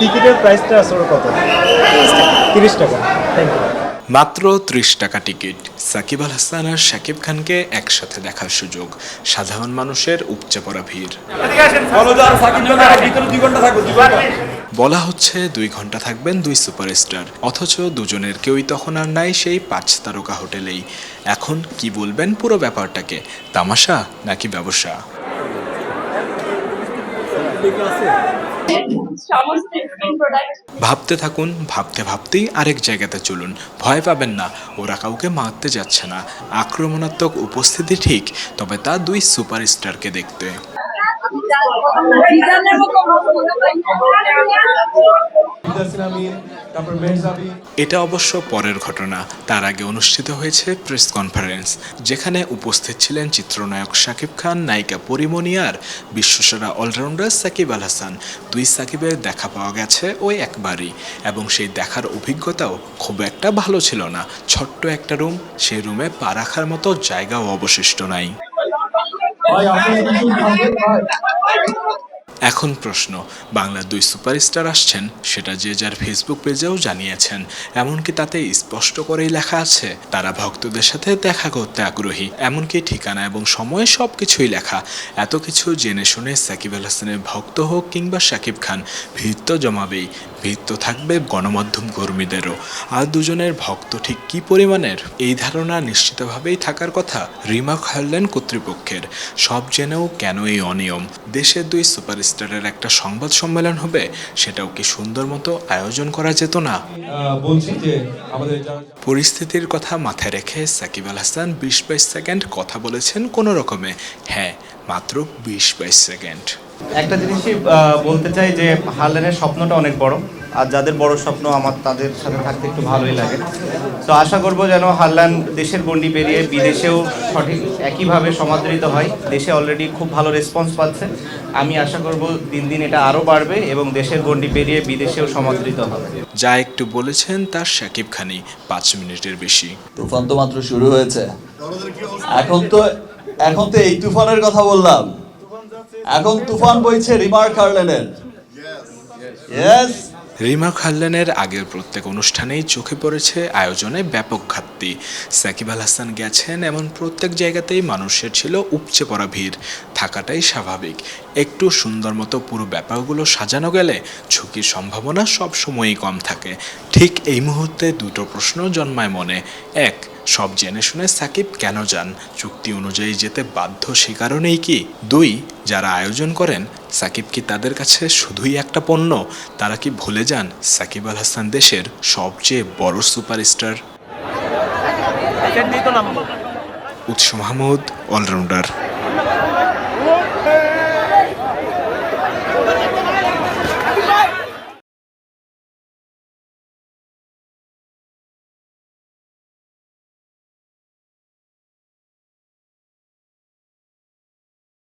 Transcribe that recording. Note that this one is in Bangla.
টিকিটের প্রাইসটা আসলে কত? তিরিশ টাকা। থ্যাংক ইউ মাত্র ত্রিশ টাকা টিকিট। সাকিব আল হাসান আর শাকিব খানকে একসাথে দেখার সুযোগ। সাধারণ মানুষের উপচে পড়া ভিড়। বলা হচ্ছে দুই ঘণ্টা থাকবেন দুই সুপারস্টার। অথচ দুজনের কেউই তখন আর নাই সেই পাঁচ তারকা হোটেলেই। এখন কি বলবেন পুরো ব্যাপারটাকে? তামাশা নাকি ব্যবসা? ভাবতে থাকুন, ভাবতে ভাবতেই আরেক জায়গাতে চলুন। ভয় পাবেন না, ওরা কাউকে মারতে যাচ্ছে না। আক্রমণাত্মক উপস্থিতি ঠিক, তবে তা দুই সুপারস্টারকে দেখতে। এটা অবশ্য পরের ঘটনা। তার আগে অনুষ্ঠিত হয়েছে প্রেস কনফারেন্স, যেখানে উপস্থিত ছিলেন চিত্রনায়ক শাকিব খান, নায়িকা পরিমণি আর বিশ্বসেরা অলরাউন্ডার সাকিব আল হাসান। দুই সাকিবের দেখা পাওয়া গেছে ওই একবারই, এবং সেই দেখার অভিজ্ঞতাও খুব একটা ভালো ছিল না। ছোট্ট একটা রুম, সেই রুমে পা রাখার মতো জায়গাও অবশিষ্ট নাই। এখন প্রশ্ন, বাংলার দুই সুপারস্টার আসছেন, সেটা যে যার ফেসবুক পেজেও জানিয়েছেন। এমনকি তাতে স্পষ্ট করেই লেখা আছে, তারা ভক্তদের সাথে দেখা করতে আগ্রহী। এমনকি ঠিকানা এবং সময়ে সব কিছুই লেখা। এত কিছু জেনে শুনে সাকিব আল হাসানের ভক্ত হোক কিংবা সাকিব খান, ভিড় তো জমাবেই। ভিড় তো থাকবে গণমাধ্যম কর্মীদেরও। আর দুজনের ভক্ত ঠিক কী পরিমাণের? এই ধারণা নিশ্চিতভাবেই থাকার কথা রিমার্ক হারলেন কর্তৃপক্ষের। সব জেনেও কেন এই অনিয়ম? দেশের দুই সুপারস্টারের একটা সংবাদ সম্মেলন হবে সেটাও কি সুন্দর মতো আয়োজন করা যেত না? বলছি যে আমাদের পরিস্থিতির কথা মাথায় রেখে সাকিব আল হাসান বিশ বাইশ সেকেন্ড কথা বলেছেন কোনো রকমে। হ্যাঁ মাত্র বিশ বাইশ সেকেন্ড। একটা জিনিসই বলতে চাই যে হারলেনের স্বপ্নটা অনেক বড় আর যাদের বড় স্বপ্ন আমার তাদের সাথে থাকতে একটু ভালোই লাগে। তো আশা করব যেন হারলান দেশের গণ্ডি পেরিয়ে বিদেশেও সঠিক একইভাবে সমাদৃত হয়। দেশে অলরেডি খুব ভালো রেসপন্স পাচ্ছে। আমি আশা করব দিন দিন এটা আরও বাড়বে এবং দেশের গণ্ডি পেরিয়ে বিদেশেও সমাদৃত হবে। যা একটু বলেছেন তার শাকিব খানি পাঁচ মিনিটের বেশি। তুফান তো মাত্র শুরু হয়েছে। এখন তো এখন তো এই তুফানের কথা বললাম। এখন তুফান বইছে, রিমার্ক হার্লেনের। ইয়েস রিমা খাল্লানের আগের প্রত্যেক অনুষ্ঠানেই চোখে পড়েছে আয়োজনে ব্যাপক ঘাটতি। সাকিব আল হাসান গেছেন এমন প্রত্যেক জায়গাতেই মানুষের ছিল উপচে পড়া ভিড়। থাকাটাই স্বাভাবিক। একটু সুন্দর মতো পুরো ব্যাপারগুলো সাজানো গেলে ঝুঁকির সম্ভাবনা সবসময়ই কম থাকে। ঠিক এই মুহূর্তে দুটো প্রশ্ন জন্মায় মনে। এক সব জেনে শুনে সাকিব কেন যান? চুক্তি অনুযায়ী যেতে বাধ্য সে কারণেই কি? দুই যারা আয়োজন করেন সাকিব কি তাদের কাছে শুধুই একটা পণ্য? তারা কি ভুলে যান সাকিব আল হাসান দেশের সবচেয়ে বড় সুপারস্টার? উৎস মাহমুদ অলরাউন্ডার।